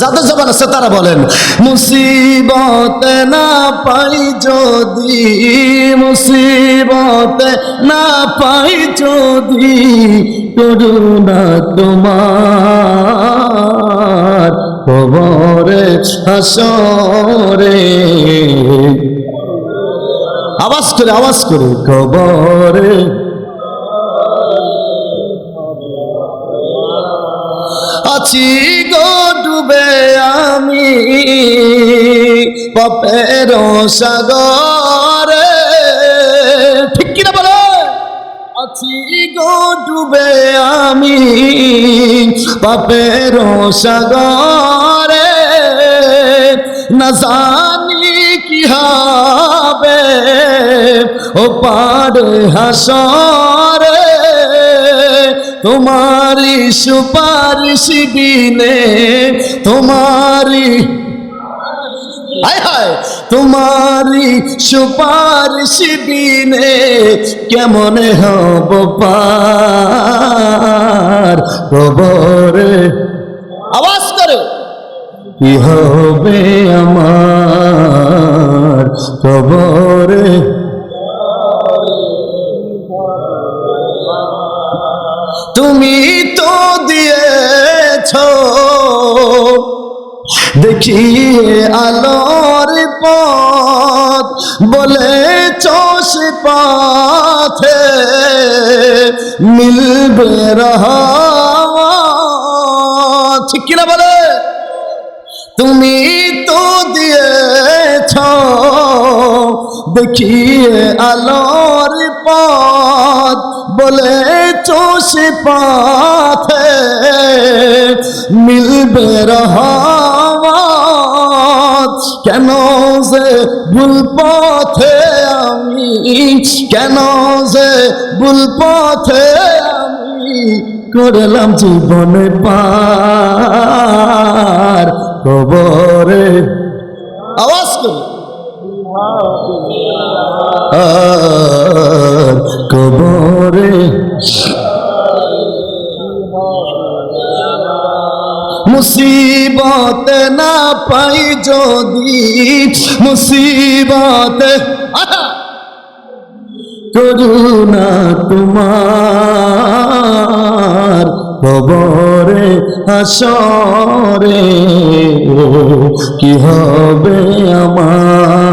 যাদের জবান আছে তারা বলেন, মুসিবত না পাই যদি, মুসিবত না পাই যদি করুণা তোমার কবরে হাসরে। আওয়াজ করে আওয়াজ করে কবরে আছি গো ডুবে আমি। পপের সাগরে। ঠিক কিনা বলো? আছি গো ডুবে আমি। পাপের সাগরে। না জানি কি হবে। ও পাড়ে হাসরে। তোমারি সুপারিশ বিনে তোমারি হায় হায় তোমারি সুপারিশ বিনে কেমন হব পার? কবরে আওয়াজ করে। কি হবে আমার? কবরে তুমি তো দিয়েছ দেখিয়ে আলোর পথ বলে চোষ পথে মিলবে রহা ঠিক কিনা বলে? তুমি তো দিয়েছ দেখিয়ে আলোর পথ বলে চোষ পথে রহমত কেন যে ভুল পথে আমি, কেন যে ভুল পথে আমি করলাম জীবনে পার। কবরে আওয়াজ করি। কবরে মুসিবত না পাই যদি মুসিবত! করুণা তোমার কবরে হাসরে। কি হবে আমার?